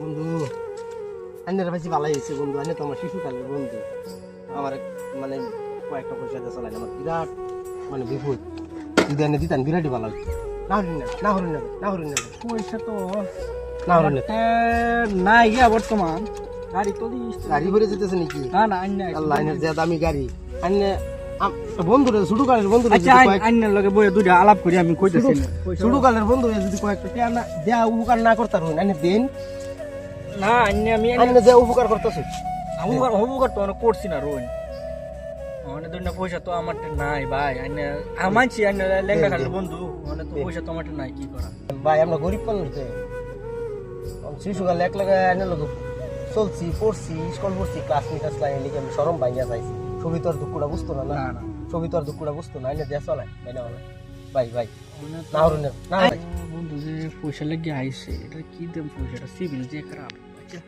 বন্ধু আন্নের বেশি ভালো হয়েছে বন্ধু। আন্নে তো আমার শিশুকালের বন্ধু। আমার মানে কয়েকটা পয়সা দিয়ে চালাই আমার বিরাট মানে বিপদ। যদি এনে দিতেন বিরাটই ভালো হতো না হরিণ না না হরিণ নেবে না হরিণ নেবে পয়সা তো না হরিণ নাই গিয়া বর্তমান। গাড়ি তো গাড়ি ভরে যেতেছে নাকি? না না নাই। আল্লাহ আইনের যে দামি গাড়ি। আন্নে বন্ধুরে ছোটো কালের বন্ধুরে আচ্ছা লগে বইয়ে দুইটা আলাপ করি আমি কইতেছি। না। ছোটো কালের বন্ধুরে যদি কয়েকটা না দেয়া উপকার না করতার হইন আন্নে দেন। না আমি যে উপকার করতেছে। হুবুকার হুবুকার তো অনেক করছি না রোন অনেক দুইটা পয়সা তো আমার নাই ভাই। আইনে লেঙ্গা খালি বন্ধু। অনেক তো পয়সা তো আমার নাই কি করা? ভাই আমরা গরিব মানুষ শিশুকালে এক লাগে এনে লোক চলছি পড়ছি স্কুল পড়ছি ক্লাস নিয়ে ক্লাস লাইনে লিখে আমি সরম ভাইয়া চাইছি ছবি তো আর দুঃখটা বুঝতো না না? ছবি তো আর দুঃখটা বুঝতো না এনে দেশ চলাই ভাই না বলে ভাই ভাই। না হরুন না না ভাই বন্ধু যে পয়সা লেগে আইছে এটা কি দেম পয়সাটা সিভিল যে খারাপ। আচ্ছা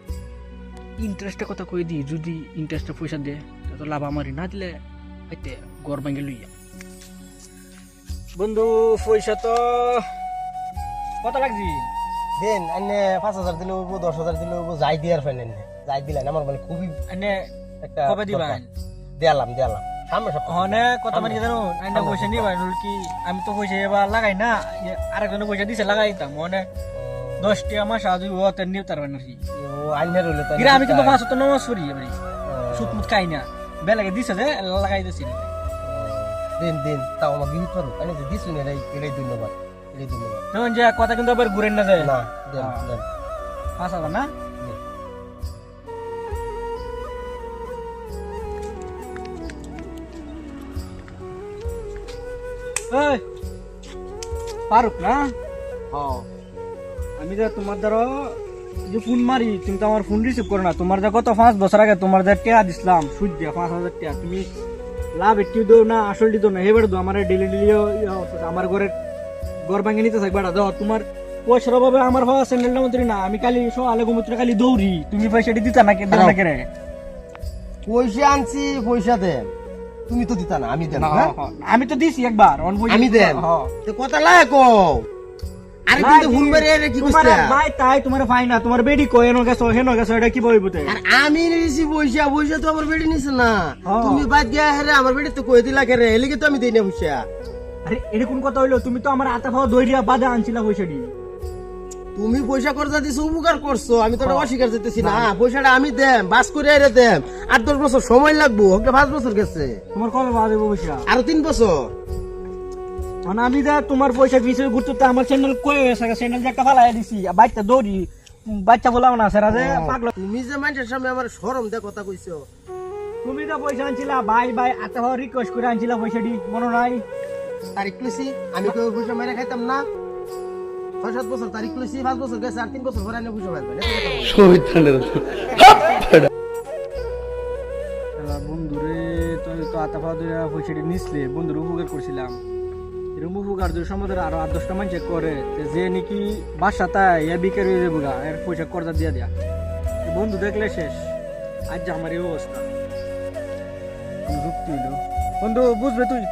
ইন্টারেস্টের কথা কই দি যদি ইন্টারেস্টে পয়সা দে তো লাভ আমারই। না দিলে হাইতে গড় ভাঙ্গে লইয়া। বন্ধু পয়সা তো কত লাগছি? দেন এনে পাঁচ হাজার দিলে হইব দশ হাজার দিলে হইব যাই দিয়ার ফেন এনে যাই দিলেন আমার মানে খুবই এনে একটা কবে দিবা দরকার। দেয়ালাম দেয়ালাম। কত মানে জানো? আইনা পয়সা নিবা কি আমি তো পয়সা এবার লাগাই না আরেকজনে পয়সা দিছে লাগাইতাম মনে দশ টাকা মাস আজ ওতে নিউ তার না তো গিরা আমি কিন্তু পাঁচ তো নমাজ পড়ি এবারে সুত মুত খাই না। বেলাগে দিছে যে লাগাই দিছি। দিন দিন তাও আমার বিহিত পারো এনে যে দিছুন এটাই এটাই ধন্যবাদ। এটাই ধন্যবাদ। তখন যে কথা কিন্তু আবার ঘুরে না যায় না দেন। দেন। পাঁচ হাজার না? ফারুক না? হ্যাঁ। আমি যে তোমার ধরো যে ফোন মারি তুমি তো আমার ফোন রিসিভ করো না। তোমার যে গত পাঁচ বছর আগে তোমার যে টেয়া দিছিলাম সুদ দিয়া পাঁচ হাজার টাকা তুমি লাভ একটিও দেও না আসলটি দেও না এবারে দাও। আমার ডেলি ডেলি আমার ঘরের ঘর ভাঙে নিতে থাকবে দাও তোমার পয়সার অভাবে আমার হওয়া স্যান্ডেলটা মন্ত্রী না। আমি কালি সকালে ঘুমুত্র কালি দৌড়ি। তুমি পয়সাটি দিতা না কেন পয়সা আনছি পয়সা দেন। তুমি তো দিতা না আমি দেন হ্যাঁ? আমি তো দিছি একবার অন পয়সা আমি দেন। হ্যাঁ। তো কথা লাগে কো আরে কিন্তু ফোন মেরে এরে কি কইছে ভাই তাই তোমার ভাই না তোমার বেডি কই এনো গেছো হেনো গেছো এটা কি বলব তাই আর আমি নিছি পয়সা পয়সা তো আমার বেড়ি নিছে না। হ্যাঁ। তুমি বাদ দিয়া হেরে আমার বেড়ি তো কই দিলা কেরে এলিগে তো আমি দেই না পয়সা। আরে এটা কোন কথা হইল? তুমি তো আমার আতা খাওয়া দইরিয়া বাদে আনছিলা পয়সাটি। তুমি পয়সা খরচা দিছো উপকার করছ আমি তো অস্বীকার করতেছি না। পয়সাটা আমি দেম বাস করে এরে দেম। আট দশ বছর সময় লাগবো ওকে পাঁচ বছর গেছে। তোমার কবে বাদ পয়সা? আরও তিন বছর। মানে আমি যা তোমার পয়সা পিছিয়ে ঘুরতে তো আমার চ্যানেল কই হয়েছে? চ্যানেল যে একটা ফালাই দিছি আর বাচ্চা দৌড়ি বাচ্চা বলাও না সেরা যে পাগল। তুমি যে মানুষের সামনে আমার সরম দে কথা কইছো। তুমি তো পয়সা আনছিলা ভাই ভাই আতা রিকোয়েস্ট করে আনছিলা পয়সাটি মনে নাই? তারিখ লইছি আমি কেউ পয়সা মেরে খাইতাম না। ছয় সাত বছর তারিখ লইছি পাঁচ বছর গেছে আর তিন বছর পরে আমি পয়সা পাইবেন বন্ধুরে তুমি তো আতা খাওয়া ধরে পয়সাটি নিসলে বন্ধুর উপকার করছিলাম। এরকম উপকার যদি সমাজের আরও আট দশটা মানুষ করে যে নাকি বাসা তাই ইয়া বিকের হয়ে যাব গা, এর পয়সা কর্জা দিয়া দিয়া। বন্ধু দেখলে শেষ। আজ যে আমার এই অবস্থা। বন্ধু বুঝবে তুই?